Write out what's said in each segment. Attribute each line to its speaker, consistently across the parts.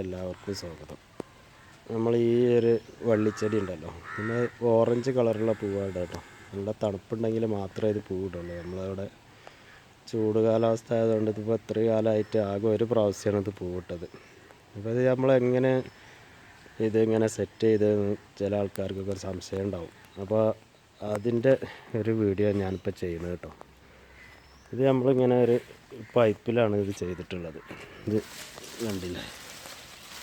Speaker 1: എല്ലാവർക്കും സ്വാഗതം. നമ്മൾ ഈ ഒരു വള്ളിച്ചെടി ഉണ്ടല്ലോ പിന്നെ ഓറഞ്ച് കളറുള്ള പൂവാണ് കേട്ടോ. നല്ല തണുപ്പുണ്ടെങ്കിൽ മാത്രമേ ഇത് പൂവിടുള്ളൂ. നമ്മളവിടെ ചൂട് കാലാവസ്ഥ ആയതുകൊണ്ട് ഇതിപ്പോൾ എത്ര കാലമായിട്ട് ആകെ ഒരു പ്രാവശ്യമാണ് ഇത് പൂവിട്ടത്. അപ്പോൾ ഇത് നമ്മളെങ്ങനെ ഇത് ഇങ്ങനെ സെറ്റ് ചെയ്ത് ചില ആൾക്കാർക്കൊക്കെ ഒരു സംശയം ഉണ്ടാവും. അപ്പോൾ അതിന്റെ ഒരു വീഡിയോ ഞാനിപ്പോൾ ചെയ്യുന്നത് കേട്ടോ. ഇത് നമ്മളിങ്ങനെ ഒരു പൈപ്പിലാണ് ഇത് ചെയ്തിട്ടുള്ളത്. ഇത് കണ്ടില്ലേ?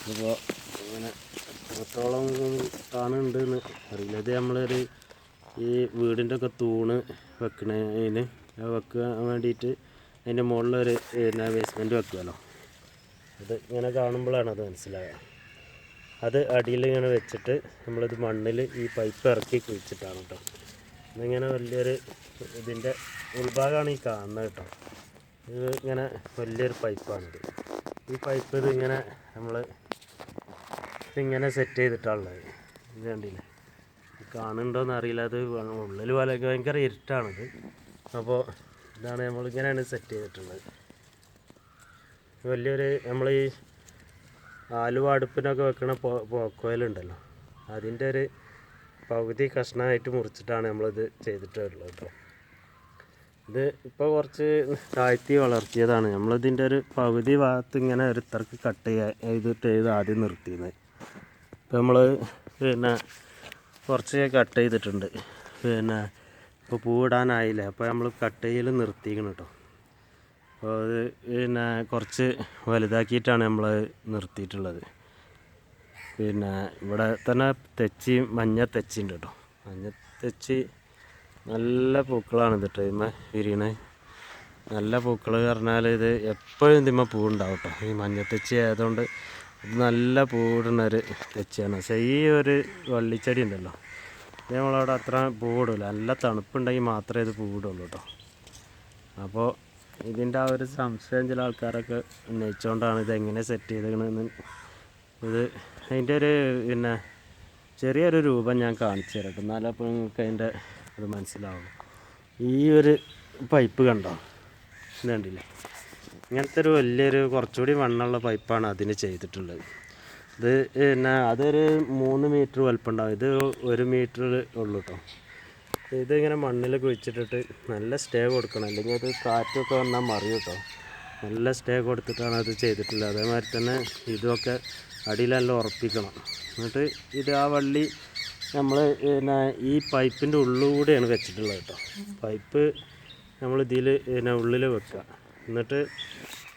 Speaker 1: ഇതിപ്പോൾ ഇങ്ങനെ എത്രത്തോളം കാണുന്നുണ്ടെന്ന് അറിയില്ല. ഇത് നമ്മളൊരു ഈ വീടിന്റെ ഒക്കെ തൂണ് വെക്കണതിന് വെക്കാൻ വേണ്ടിയിട്ട് അതിന്റെ മുകളിലൊരു പിന്നെ ബേസ്മെന്റ് വെക്കുമല്ലോ അത് ഇങ്ങനെ കാണുമ്പോഴാണ് അത് മനസ്സിലാവുക. അത് അടിയിൽ ഇങ്ങനെ വെച്ചിട്ട് നമ്മളിത് മണ്ണിൽ ഈ പൈപ്പ് ഇറക്കി കുഴിച്ചിട്ടാണ് കേട്ടോ. ഇതിങ്ങനെ വലിയൊരു ഇതിന്റെ ഉൾഭാഗമാണ് ഈ കാണുന്നത് കേട്ടോ. ഇത് ഇങ്ങനെ വലിയൊരു പൈപ്പാണിത് ഈ പൈപ്പ് ഇത് ഇങ്ങനെ നമ്മൾ ഇതിങ്ങനെ സെറ്റ് ചെയ്തിട്ടാണുള്ളത് ഇത് കണ്ടില്ലേ? കാണുന്നുണ്ടോയെന്ന് അറിയില്ല. അത് ഉള്ളിൽ വല ഭയങ്കര ഇരുട്ടാണിത്. അപ്പോൾ ഇതാണ് നമ്മളിങ്ങനെയാണ് സെറ്റ് ചെയ്തിട്ടുള്ളത്. വലിയൊരു നമ്മൾ ഈ ആലുവ അടുപ്പിനൊക്കെ വെക്കണ പോക്കോയിലുണ്ടല്ലോ. അതിന്റെ ഒരു പകുതി കഷ്ണമായിട്ട് മുറിച്ചിട്ടാണ് നമ്മളിത് ചെയ്തിട്ടുള്ളത് കേട്ടോ ഇത് ഇപ്പോൾ കുറച്ച് താഴ്ത്തി വളർത്തിയതാണ്. നമ്മളിതിന്റെ ഒരു പകുതി ഭാഗത്ത് ഇങ്ങനെ ഒരു ഇത്രക്ക് കട്ട് ചെയ്തിട്ട് ചെയ്ത് ആദ്യം നിർത്തിയത്. ഇപ്പോൾ നമ്മൾ പിന്നെ കുറച്ച് കട്ട് ചെയ്തിട്ടുണ്ട്. പിന്നെ ഇപ്പോൾ പൂവിടാനായില്ല? അപ്പോൾ നമ്മൾ കട്ട് ചെയ്യൽ നിർത്തിക്കണം കേട്ടോ അപ്പോൾ അത് പിന്നെ കുറച്ച് വലുതാക്കിയിട്ടാണ് നമ്മൾ നിർത്തിയിട്ടുള്ളത്. പിന്നെ ഇവിടെ തന്നെ തെച്ചി മഞ്ഞ തെച്ചിണ്ട് കേട്ടോ മഞ്ഞ തെച്ചി നല്ല പൂക്കളാണ് ഇത് ഇതിമ വിരിയണ നല്ല പൂക്കൾ പറഞ്ഞാൽ ഇത് എപ്പോഴും ഇതിമ്മ പൂവുണ്ടാവും കേട്ടോ ഈ മഞ്ഞത്തെച്ചി ആയതുകൊണ്ട് ഇത് നല്ല പൂടുന്നൊരു തെച്ചിയാണ്. പക്ഷേ ഈ ഒരു വള്ളിച്ചെടി ഉണ്ടല്ലോ ഇത് നമ്മളവിടെ അത്ര പൂടില്ല നല്ല തണുപ്പുണ്ടെങ്കിൽ മാത്രമേ ഇത് പൂവിടുള്ളൂ കേട്ടോ. അപ്പോൾ ഇതിന്റെ ആ ഒരു സംശയം ചില ആൾക്കാരൊക്കെ ഉന്നയിച്ചുകൊണ്ടാണ് ഇത് എങ്ങനെ സെറ്റ് ചെയ്തേക്കണമെന്ന് ഇത് അതിന്റെ ഒരു പിന്നെ ചെറിയൊരു രൂപം ഞാൻ കാണിച്ചു തരാം. കേട്ടോ എന്നാലും അപ്പോൾ നിങ്ങൾക്ക് അതിന്റെ അത് മനസ്സിലാവുള്ളൂ. ഈ ഒരു പൈപ്പ് കണ്ടോ? ഇതുണ്ടല്ലേ ഇങ്ങനത്തെ ഒരു വലിയൊരു കുറച്ചുകൂടി വണ്ണമുള്ള പൈപ്പാണ് അതിന് ചെയ്തിട്ടുള്ളത്. ഇത് പിന്നെ അതൊരു മൂന്ന് മീറ്റർ വലുപ്പമുണ്ടാവും ഇത് ഒരു മീറ്റർ ഉള്ളൂ കേട്ടോ ഇതിങ്ങനെ മണ്ണിൽ കുഴിച്ചിട്ടിട്ട് നല്ല സ്റ്റേ കൊടുക്കണം. അല്ലെങ്കിൽ അത് കാറ്റൊക്കെ വന്നാൽ മറിയും കേട്ടോ നല്ല സ്റ്റേ കൊടുത്തിട്ടാണ് അത് ചെയ്തിട്ടുള്ളത്. അതേമാതിരി തന്നെ ഇതൊക്കെ അടിയിലെല്ലാം ഉറപ്പിക്കണം. എന്നിട്ട് ഇത് ആ വള്ളി നമ്മൾ പിന്നെ ഈ പൈപ്പിന്റെ ഉള്ളിലൂടെയാണ് വെച്ചിട്ടുള്ളത് കേട്ടോ പൈപ്പ് നമ്മൾ ഇതിൽ പിന്നെ ഉള്ളിൽ വെക്കുക. എന്നിട്ട്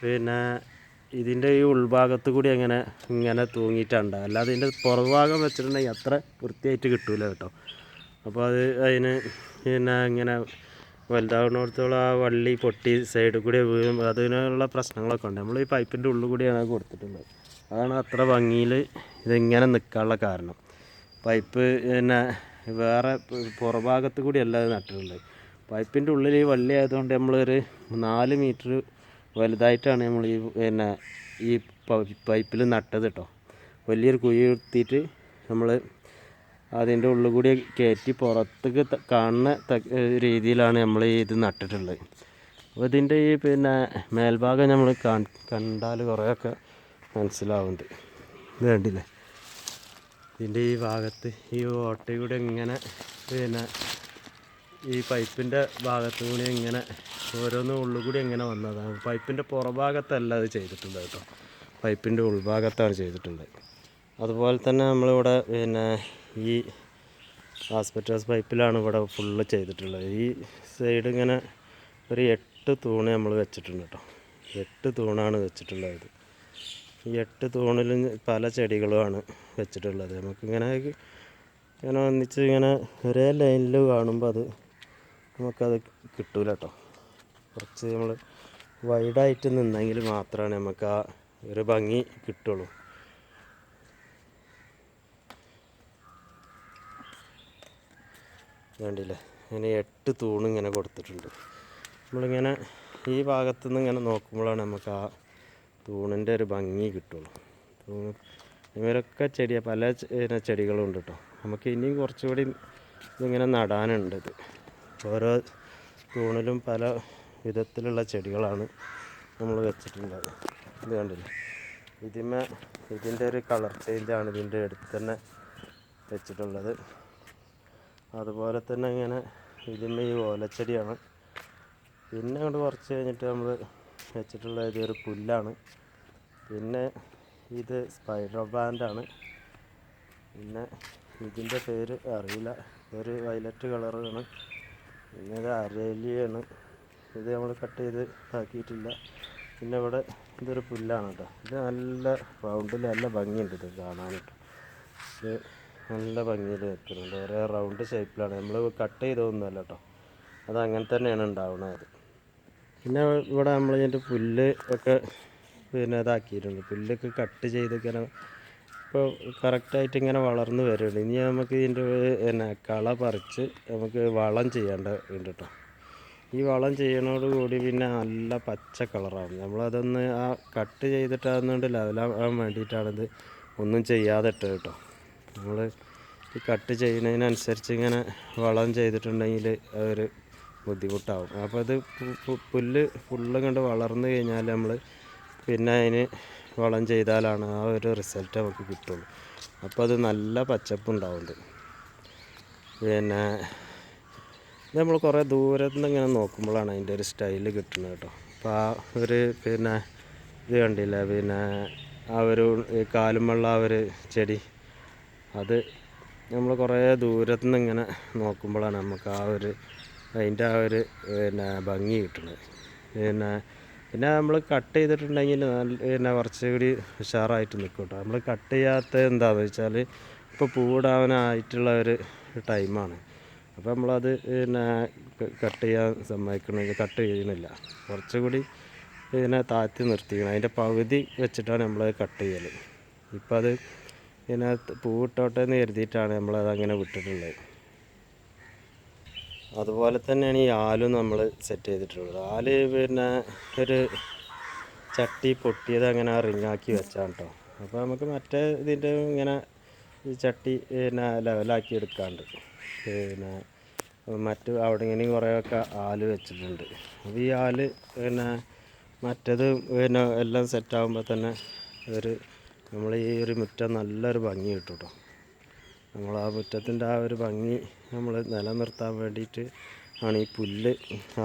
Speaker 1: പിന്നെ ഇതിന്റെ ഈ ഉൾഭാഗത്ത് കൂടി അങ്ങനെ ഇങ്ങനെ തൂങ്ങിയിട്ടുണ്ട്. അല്ലാതെ ഇതിന്റെ പുറഭാഗം വെച്ചിട്ടുണ്ടെങ്കിൽ അത്ര വൃത്തിയായിട്ട് കിട്ടൂല കേട്ടോ. അപ്പോൾ അത് അതിന് പിന്നെ ഇങ്ങനെ വലുതാവുന്നിടത്തോളം ആ വള്ളി പൊട്ടി സൈഡിൽ കൂടി വീഴും. അതിനുള്ള പ്രശ്നങ്ങളൊക്കെ ഉണ്ട്. നമ്മൾ ഈ പൈപ്പിന്റെ ഉള്ളിൽ കൂടിയാണ് കൊടുത്തിട്ടുള്ളത്. അതാണ് അത്ര ഭംഗിയിൽ ഇതിങ്ങനെ നിൽക്കാനുള്ള കാരണം. പൈപ്പ് പിന്നെ വേറെ പുറഭാഗത്ത് കൂടിയല്ല അത് നട്ടിട്ടുള്ളത്. പൈപ്പിന്റെ ഉള്ളിൽ ഈ വള്ളി ആയതുകൊണ്ട് നമ്മളൊരു നാല് മീറ്റർ വലുതായിട്ടാണ് നമ്മൾ ഈ പിന്നെ ഈ പൈപ്പിൽ നട്ടത് കേട്ടോ വലിയൊരു കുഴി എടുത്തിട്ട് നമ്മൾ അതിന്റെ ഉള്ളിൽ കൂടി കയറ്റി പുറത്തേക്ക് കാണുന്ന രീതിയിലാണ് നമ്മൾ ഇത് നട്ടിട്ടുള്ളത്. അപ്പോൾ ഇതിന്റെ ഈ പിന്നെ മേൽഭാഗം നമ്മൾ കണ്ടാൽ കുറേയൊക്കെ മനസ്സിലാവുന്നുണ്ട്. ഇത് കണ്ടില്ലേ? ഇതിന്റെ ഈ ഭാഗത്ത് ഈ ഓട്ടയൂടെ ഇങ്ങനെ പിന്നെ ഈ പൈപ്പിന്റെ ഭാഗത്തു കൂടി ഇങ്ങനെ ഓരോന്നും ഉള്ളുകൂടി ഇങ്ങനെ വന്നതാണ്. പൈപ്പിന്റെ പുറഭാഗത്തല്ല അത് ചെയ്തിട്ടുണ്ട് കേട്ടോ. പൈപ്പിന്റെ ഉൾഭാഗത്താണ് ചെയ്തിട്ടുണ്ട് അതുപോലെ തന്നെ നമ്മളിവിടെ പിന്നെ ഈ ആസ്പെറ്റോസ് പൈപ്പിലാണ് ഇവിടെ ഫുള്ള് ചെയ്തിട്ടുള്ളത്. ഈ സൈഡ് ഇങ്ങനെ ഒരു എട്ട് തൂണ് നമ്മൾ വെച്ചിട്ടുണ്ട് കേട്ടോ. എട്ട് തൂണാണ് വെച്ചിട്ടുള്ളത്. ഈ എട്ട് തൂണിൽ പല ചെടികളുമാണ് വെച്ചിട്ടുള്ളത്. നമുക്കിങ്ങനെ ഇങ്ങനെ ഒന്നിച്ച് ഇങ്ങനെ ഒരേ ലൈനിൽ കാണുമ്പോൾ അത് നമുക്കത് കിട്ടൂല കേട്ടോ കുറച്ച് നമ്മൾ വൈഡായിട്ട് നിന്നെങ്കിൽ മാത്രമാണ് നമുക്ക് ആ ഒരു ഭംഗി കിട്ടുള്ളൂ. വേണ്ടില്ലേ ഇങ്ങനെ എട്ട് തൂണ് ഇങ്ങനെ കൊടുത്തിട്ടുണ്ട്. നമ്മളിങ്ങനെ ഈ ഭാഗത്തു നിന്ന് ഇങ്ങനെ നോക്കുമ്പോഴാണ് നമുക്ക് ആ തൂണിന്റെ ഒരു ഭംഗി കിട്ടുള്ളൂ. തൂണ് ഇവരൊക്കെ ചെടിയാണ് പല ചെടികളും ഉണ്ട് കേട്ടോ. നമുക്ക് ഇനിയും കുറച്ചുകൂടി ഇതിങ്ങനെ നടാനുണ്ട് ഇത്. ഓരോ തൂണിലും പല വിധത്തിലുള്ള ചെടികളാണ് നമ്മൾ വെച്ചിട്ടുള്ളത്. ഇത് കണ്ടില്ല? ഇതിമേ ഇതിന്റെ ഒരു കളർ ചേഞ്ചാണ് ഇതിന്റെ അടുത്ത് തന്നെ വെച്ചിട്ടുള്ളത്. അതുപോലെ തന്നെ ഇങ്ങനെ ഇതിമേ ഈ ഓലച്ചെടിയാണ്. പിന്നെ അങ്ങോട്ട് കുറച്ച് കഴിഞ്ഞിട്ട് നമ്മൾ വെച്ചിട്ടുള്ള ഇതൊരു പുല്ലാണ്. പിന്നെ ഇത് സ്പൈഡർ പ്ലാന്റാണ് പിന്നെ ഇതിന്റെ പേര് അറിയില്ല. ഒരു വയലറ്റ് കളറാണ് പിന്നെ ഇത് അരലിയാണ്. ഇത് നമ്മൾ കട്ട് ചെയ്ത് ആക്കിയിട്ടില്ല പിന്നെ ഇവിടെ ഇതൊരു പുല്ലാണ് കേട്ടോ. ഇത് നല്ല റൗണ്ടിൽ നല്ല ഭംഗിയുണ്ട് ഇത് കാണാനായിട്ട്. ഇത് നല്ല ഭംഗിയിൽ നിൽക്കുന്നുണ്ട് ഒരേ റൗണ്ട് ഷേപ്പിലാണ്. നമ്മൾ കട്ട് ചെയ്തൊന്നുമല്ല കേട്ടോ. അത് അങ്ങനെ തന്നെയാണ് ഉണ്ടാവുന്നത് പിന്നെ ഇവിടെ നമ്മൾ ഇതിന്റെ പുല്ല് ഒക്കെ പിന്നെ ഇതാക്കിയിട്ടുണ്ട്. പുല്ലൊക്കെ കട്ട് ചെയ്തൊക്കെ ഇപ്പോൾ കറക്റ്റായിട്ട് ഇങ്ങനെ വളർന്ന് വരുന്നുണ്ട് ഇനി നമുക്ക് ഇതിന്റെ പിന്നെ കള പറിച്ച് നമുക്ക് വളം ചെയ്യേണ്ട ഉണ്ട് കേട്ടോ ഈ വളം ചെയ്യണോട് കൂടി പിന്നെ നല്ല പച്ച കളറാണ് നമ്മളതൊന്ന് ആ കട്ട് ചെയ്തിട്ട് അതൊന്നുകൊണ്ട് ലെവലാകാൻ വേണ്ടിയിട്ടാണിത് ഒന്നും ചെയ്യാതെ ഇട്ടത് കേട്ടോ. നമ്മൾ ഈ കട്ട് ചെയ്യുന്നതിനനുസരിച്ച് ഇങ്ങനെ വളം ചെയ്തിട്ടുണ്ടെങ്കിൽ അതൊരു ബുദ്ധിമുട്ടാവും. അപ്പോൾ അത് പുല്ല് ഫുള്ള് കണ്ട് വളർന്നു കഴിഞ്ഞാൽ നമ്മൾ പിന്നെ അതിന് വളം ചെയ്താലാണ് ആ ഒരു റിസൾട്ട് നമുക്ക് കിട്ടുള്ളൂ. അപ്പോൾ അത് നല്ല പച്ചപ്പ് ഉണ്ടാവുന്നുണ്ട് പിന്നെ ഇത് നമ്മൾ കുറേ ദൂരത്തു നിന്ന് ഇങ്ങനെ നോക്കുമ്പോഴാണ് അതിന്റെ ഒരു സ്റ്റൈൽ കിട്ടുന്നത് കേട്ടോ. അപ്പോൾ ആ ഒരു പിന്നെ ഇത് കണ്ടില്ല? പിന്നെ ആ ഒരു കാലുമുള്ള ആ ഒരു ചെടി. അത് നമ്മൾ കുറേ ദൂരത്തു നിന്ന് ഇങ്ങനെ നോക്കുമ്പോഴാണ് നമുക്ക് ആ ഒരു അതിന്റെ ആ ഒരു പിന്നെ ഭംഗി കിട്ടുന്നത്. പിന്നെ പിന്നെ നമ്മൾ കട്ട് ചെയ്തിട്ടുണ്ടെങ്കിൽ നല്ല പിന്നെ കുറച്ചുകൂടി ഉഷാറായിട്ട് നിൽക്കും കേട്ടോ നമ്മൾ കട്ട് ചെയ്യാത്ത എന്താണെന്ന് വെച്ചാൽ ഇപ്പോൾ പൂടാവാനായിട്ടുള്ള ഒരു ടൈമാണ്. അപ്പോൾ നമ്മളത് പിന്നെ കട്ട് ചെയ്യാൻ സമ്മതിക്കണമെങ്കിൽ കട്ട് ചെയ്യണില്ല. കുറച്ചുകൂടി പിന്നെ താഴ്ത്തി നിർത്തിക്കണം. അതിന്റെ പകുതി വെച്ചിട്ടാണ് നമ്മൾ കട്ട് ചെയ്യൽ ഇപ്പം അത് പിന്നെ പൂവിട്ടോട്ടെ എന്ന് കരുതിയിട്ടാണ് നമ്മളത് അങ്ങനെ വിട്ടിട്ടുള്ളത്. അതുപോലെ തന്നെയാണ് ഈ ആലും നമ്മൾ സെറ്റ് ചെയ്തിട്ടുള്ളത്. ആൽ പിന്നെ ഒരു ചട്ടി പൊട്ടിയത് അങ്ങനെ റിങ്ങാക്കി വെച്ചാണ് കേട്ടോ അപ്പോൾ നമുക്ക് മറ്റേ ഇതിന്റെ ഇങ്ങനെ ഈ ചട്ടി പിന്നെ ലെവലാക്കി എടുക്കാണ്ട്. പിന്നെ മറ്റ് അവിടെ ഇങ്ങനെ കുറേയൊക്കെ ആൽ വെച്ചിട്ടുണ്ട്. അപ്പോൾ ഈ ആൽ പിന്നെ മറ്റത് പിന്നെ എല്ലാം സെറ്റാകുമ്പോൾ തന്നെ ഒരു നമ്മൾ ഈ ഒരു മുറ്റം നല്ലൊരു ഭംഗി കിട്ടും കേട്ടോ നമ്മൾ ആ മുറ്റത്തിന്റെ ആ ഒരു ഭംഗി നമ്മൾ നിലനിർത്താൻ വേണ്ടിയിട്ട് ആണ് ഈ പുല്ല്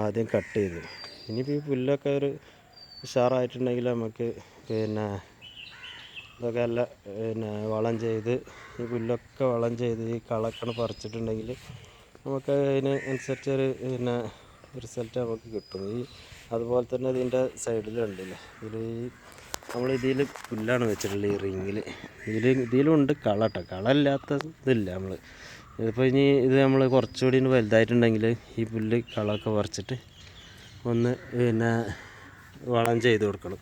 Speaker 1: ആദ്യം കട്ട് ചെയ്തത്. ഇനിയിപ്പോൾ ഈ പുല്ലൊക്കെ ഒരു ഉഷാറായിട്ടുണ്ടെങ്കിൽ നമുക്ക് പിന്നെ ഇതൊക്കെ നല്ല പിന്നെ വളം ചെയ്ത് ഈ പുല്ലൊക്കെ വളം ചെയ്ത് ഈ കളക്കണ പറിച്ചിട്ടുണ്ടെങ്കിൽ നമുക്ക് അതിന് അനുസരിച്ചൊരു പിന്നെ റിസൾട്ട് നമുക്ക് കിട്ടും. ഈ അതുപോലെ തന്നെ ഇതിന്റെ സൈഡിലുണ്ടല്ലേ ഇതിൽ ഈ നമ്മൾ ഇതിൽ പുല്ലാണ് വെച്ചിട്ടുള്ളത് ഈ റിങ്ങിൽ ഇതിൽ ഇതിലുണ്ട് കള കേട്ടോ കള ഇല്ലാത്ത ഇതില്ല നമ്മൾ ഇതിപ്പോൾ ഇനി ഇത് നമ്മൾ കുറച്ചുകൂടി വലുതായിട്ടുണ്ടെങ്കിൽ ഈ പുല്ല് കളമൊക്കെ പറിച്ചിട്ട് ഒന്ന് പിന്നെ വളം ചെയ്ത് കൊടുക്കണം.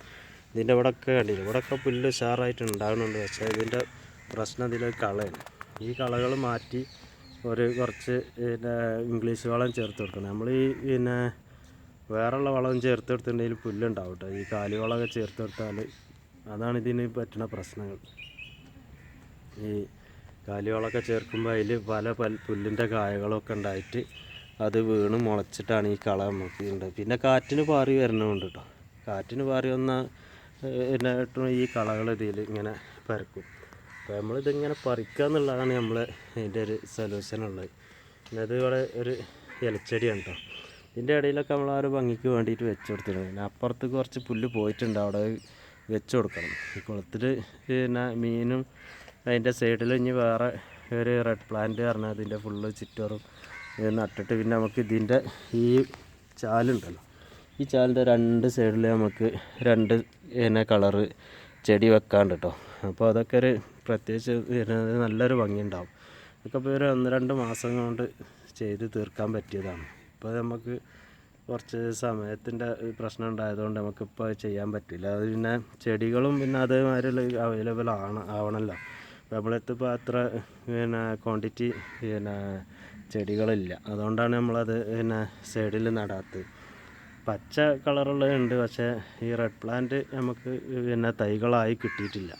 Speaker 1: ഇതിന്റെ ഇവിടെയൊക്കെ കണ്ടില്ല? ഇവിടെയൊക്കെ പുല്ല് ഉഷാറായിട്ട് ഉണ്ടാകുന്നുണ്ട് പക്ഷേ ഇതിന്റെ പ്രശ്നം ഇതിൽ കളയാണ്. ഈ കളകൾ മാറ്റി ഒരു കുറച്ച് പിന്നെ ഇംഗ്ലീഷ് വളം ചേർത്ത് കൊടുക്കണം. നമ്മൾ ഈ പിന്നെ വേറെയുള്ള വളം ചേർത്ത് കൊടുത്തിട്ടുണ്ടെങ്കിൽ പുല്ലുണ്ടാവും കേട്ടോ ഈ കാലിവളമൊക്കെ ചേർത്ത് കൊടുത്താൽ അതാണ് ഇതിന് പറ്റുന്ന പ്രശ്നങ്ങൾ. ഈ കാലിവളമൊക്കെ ചേർക്കുമ്പോൾ അതിൽ പല പല പുല്ലിന്റെ കായകളൊക്കെ ഉണ്ടായിട്ട് അത് വീണ് മുളച്ചിട്ടാണ് ഈ കള നമുക്ക് ഉണ്ട് പിന്നെ കാറ്റിന് പാറി വരണമുണ്ട് കേട്ടോ കാറ്റിന് പാറി വന്നാൽ എന്നായിട്ടും ഈ കളകൾ ഇതിൽ ഇങ്ങനെ പരക്കും. അപ്പോൾ നമ്മളിതിങ്ങനെ പറിക്കുക എന്നുള്ളതാണ് നമ്മൾ ഇതിന്റെ ഒരു സൊല്യൂഷൻ ഉള്ളത്. പിന്നെ അത് ഇവിടെ ഒരു ഇലച്ചെടിയാണ് കേട്ടോ ഇതിന്റെ ഇടയിലൊക്കെ നമ്മൾ ആ ഒരു ഭംഗിക്ക് വേണ്ടിയിട്ട് വെച്ച് കൊടുത്തിട്ടുണ്ട് പിന്നെ അപ്പുറത്ത് കുറച്ച് പുല്ല് പോയിട്ടുണ്ട്. അവിടെ വെച്ച് കൊടുക്കണം. ഈ കുളത്തിൽ പിന്നെ മീനും അതിന്റെ സൈഡിൽ ഇനി വേറെ ഒരു റെഡ് പ്ലാന്റ് പറഞ്ഞാൽ അതിന്റെ ഫുള്ള് ചുറ്റോറും നട്ടിട്ട് പിന്നെ നമുക്ക് ഇതിന്റെ ഈ ചാലുണ്ടല്ലോ. ഈ ചാലിന്റെ രണ്ട് സൈഡിൽ നമുക്ക് രണ്ട് പിന്നെ കളറ് ചെടി വെക്കാണ്ട് കേട്ടോ അപ്പോൾ അതൊക്കെ ഒരു പ്രത്യേകിച്ച് നല്ലൊരു ഭംഗിയുണ്ടാവും. ഇതൊക്കെ ഇപ്പോൾ ഒരു ഒന്ന് രണ്ട് മാസം കൊണ്ട് ചെയ്ത് തീർക്കാൻ പറ്റിയതാണ്. ഇപ്പോൾ നമുക്ക് കുറച്ച് സമയത്തിന്റെ പ്രശ്നം ഉണ്ടായതുകൊണ്ട് നമുക്കിപ്പോൾ ചെയ്യാൻ പറ്റില്ല. അത് പിന്നെ ചെടികളും പിന്നെ അതേമാതിരി അവൈലബിൾ ആണ് ആവണമല്ലോ നമ്മളെത്തിപ്പോൾ അത്ര പിന്നെ ക്വാണ്ടിറ്റി പിന്നെ ചെടികളില്ല. അതുകൊണ്ടാണ് നമ്മളത് പിന്നെ സൈഡിൽ നടാത്തത്. പച്ച കളറുള്ളതുണ്ട് പക്ഷേ ഈ റെഡ് പ്ലാന്റ് നമുക്ക് പിന്നെ തൈകളായി കിട്ടിയിട്ടില്ല.